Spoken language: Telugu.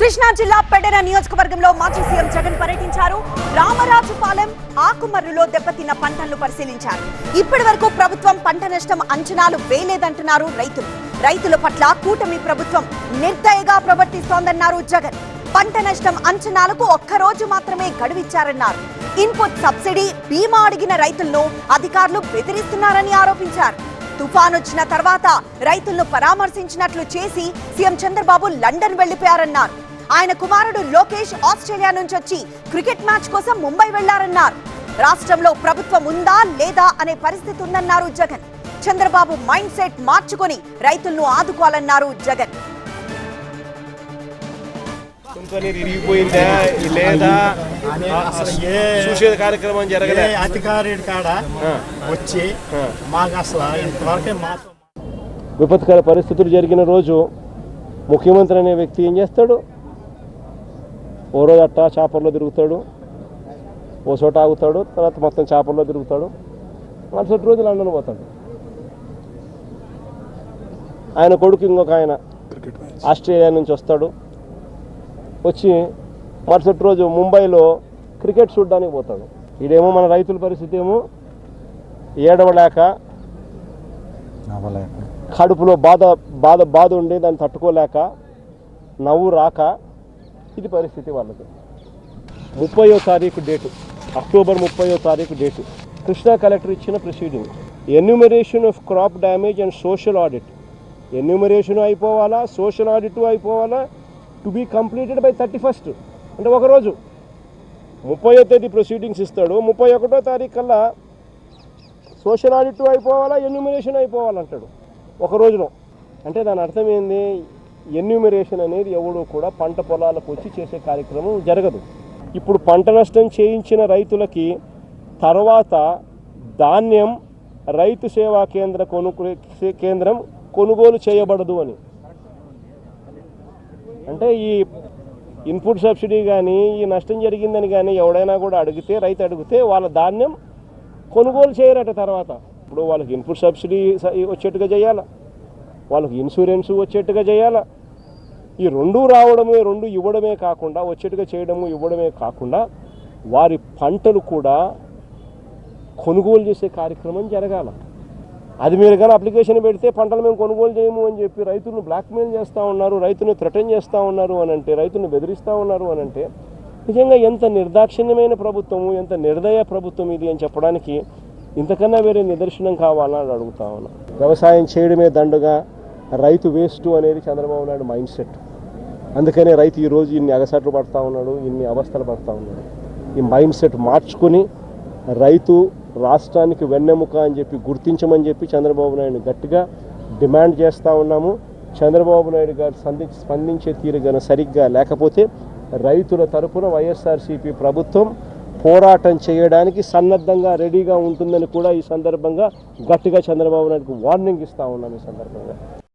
కృష్ణా జిల్లా పెడెర నియోజకవర్గంలో మాజీ సీఎం జగన్ పర్యటించారు. రామరాజుపాలెం ఆకుమర్రులో దెబ్బతిన్న పంటలను పరిశీలించారు. ఇప్పటి వరకు ప్రభుత్వం పంట నష్టం అంచనాలు వేయలేదంటున్నారు రైతులు. రైతుల పట్ల కూటమి ప్రభుత్వం నిర్దయగా ప్రవర్తిస్తోందన్నారు జగన్. పంట నష్టం అంచనాలకు ఒక్క రోజు మాత్రమే గడువిచ్చారన్నారు. ఇన్పుట్ సబ్సిడీ బీమా అడిగిన రైతులను అధికారులు బెదిరిస్తున్నారని ఆరోపించారు. తుఫాన్ వచ్చిన తర్వాత రైతులను పరామర్శించినట్లు చేసి సీఎం చంద్రబాబు లండన్ వెళ్ళిపోయారన్నారు ఆయన కుమారుడు లోకేష్ ఆస్ట్రేలియా నుంచి వచ్చి క్రికెట్ మ్యాచ్ కోసం ముంబై వెళ్ళారన్నారు. రాష్ట్రంలో ప్రభుత్వం ఉందా లేదా అనే పరిస్థితి ఉందన్నారు జగన్. చంద్రబాబు మైండ్ సెట్ మార్చుకొని రైతులను ఆదుకోవాలన్నారు జగన్. ఇరిగిపోయిందా లేదా? అసలు ఏ చూసేది కార్యక్రమం ఏ జరగలే అధికారి కాడ ఆ. వచ్చి ఆ. మాకు అసలు ఇంతవరకే మాతో విపత్కర పరిస్థితులు జరిగిన రోజు ముఖ్యమంత్రి అనే వ్యక్తి ఏం చేస్తాడు? ఓ రోజు అట్టా చేపల్లో తిరుగుతాడు. ఓ చోట ఆగుతాడు. తర్వాత మొత్తం చేపల్లో తిరుగుతాడు. మరుసటి రోజు లండన్ పోతాడు. ఆయన కొడుకు ఇంకొక ఆయన ఆస్ట్రేలియా నుంచి వస్తాడు. వచ్చి మరుసటి రోజు ముంబైలో క్రికెట్ చూడడానికి పోతాడు. ఇదేమో మన రైతుల పరిస్థితి ఏమో ఏడవలేక కడుపులో బాధ బాధ బాధ ఉండి దాన్ని తట్టుకోలేక నవ్వు రాక ఇది పరిస్థితి వాళ్ళది ముప్పయో తారీఖు డేటు అక్టోబర్ ముప్పయో తారీఖు డేటు కృష్ణా కలెక్టర్ ఇచ్చిన proceeding enumeration of crop damage and social audit enumeration అయిపోవాలా? Social audit అయిపోవాలా? To be completed by thirty first అంటే ఒకరోజు ముప్పయో తేదీ ప్రొసీడింగ్స్ ఇస్తాడు. ముప్పై ఒకటో తారీఖు కల్లా సోషల్ ఆడిట్ అయిపోవాలా? ఎన్యూమరేషన్ అయిపోవాలంటాడు. ఒక రోజులో. అంటే దాని అర్థం ఏంది? ఎన్యూమరేషన్ అనేది ఎవడో కూడా పంట పొలాలకు వచ్చి చేసే కార్యక్రమం జరగదు. ఇప్పుడు పంట నష్టం చేయించిన రైతులకి తర్వాత ధాన్యం రైతు సేవా కేంద్ర కొను కేంద్రం కొనుగోలు చేయబడదు అని. అంటే ఈ ఇన్పుట్ సబ్సిడీ కానీ ఈ నష్టం జరిగిందని కానీ ఎవడైనా కూడా అడిగితే రైతు అడిగితే వాళ్ళ ధాన్యం కొనుగోలు చేయరట తర్వాత. ఇప్పుడు వాళ్ళకి ఇన్పుట్ సబ్సిడీ వచ్చేట్టుగా చేయాలా? వాళ్ళకి ఇన్సూరెన్స్ వచ్చేట్టుగా చేయాలా? ఈ రెండు రావడమే రెండు ఇవ్వడమే కాకుండా వచ్చేట్టుగా చేయడము ఇవ్వడమే కాకుండా వారి పంటలు కూడా కొనుగోలు చేసే కార్యక్రమం జరగాల. అది మీరు కానీ అప్లికేషన్ పెడితే పంటలు మేము కొనుగోలు చేయము అని చెప్పి రైతులను బ్లాక్మెయిల్ చేస్తూ ఉన్నారు రైతును థ్రెటన్ చేస్తూ ఉన్నారు అని అంటే రైతులను బెదిరిస్తూ ఉన్నారు అని అంటే నిజంగా ఎంత నిర్దాక్షిణ్యమైన ప్రభుత్వము ఎంత నిర్దయ ప్రభుత్వం ఇది అని చెప్పడానికి ఇంతకన్నా వేరే నిదర్శనం కావాలని అని అడుగుతా ఉన్నా. వ్యవసాయం చేయడమే దండుగా రైతు వేస్ట్ అనేది చంద్రబాబు నాయుడు మైండ్ సెట్. అందుకనే రైతు ఈరోజు ఇన్ని అగసట్లు పడతా ఉన్నాడు ఇన్ని అవస్థలు పడతా ఉన్నాడు. ఈ మైండ్ సెట్ మార్చుకుని రైతు రాష్ట్రానికి వెన్నెముక అని చెప్పి గుర్తించమని చెప్పి చంద్రబాబు నాయుడు గట్టిగా డిమాండ్ చేస్తూ ఉన్నాము. చంద్రబాబు నాయుడు గారు సంధి స్పందించే తీరు గన సరిగ్గా లేకపోతే రైతుల తరపున వైఎస్ఆర్సీపీ ప్రభుత్వం పోరాటం చేయడానికి సన్నద్ధంగా రెడీగా ఉంటుందని కూడా ఈ సందర్భంగా గట్టిగా చంద్రబాబు నాయుడుకు వార్నింగ్ ఇస్తూ ఉన్నాం ఈ సందర్భంగా.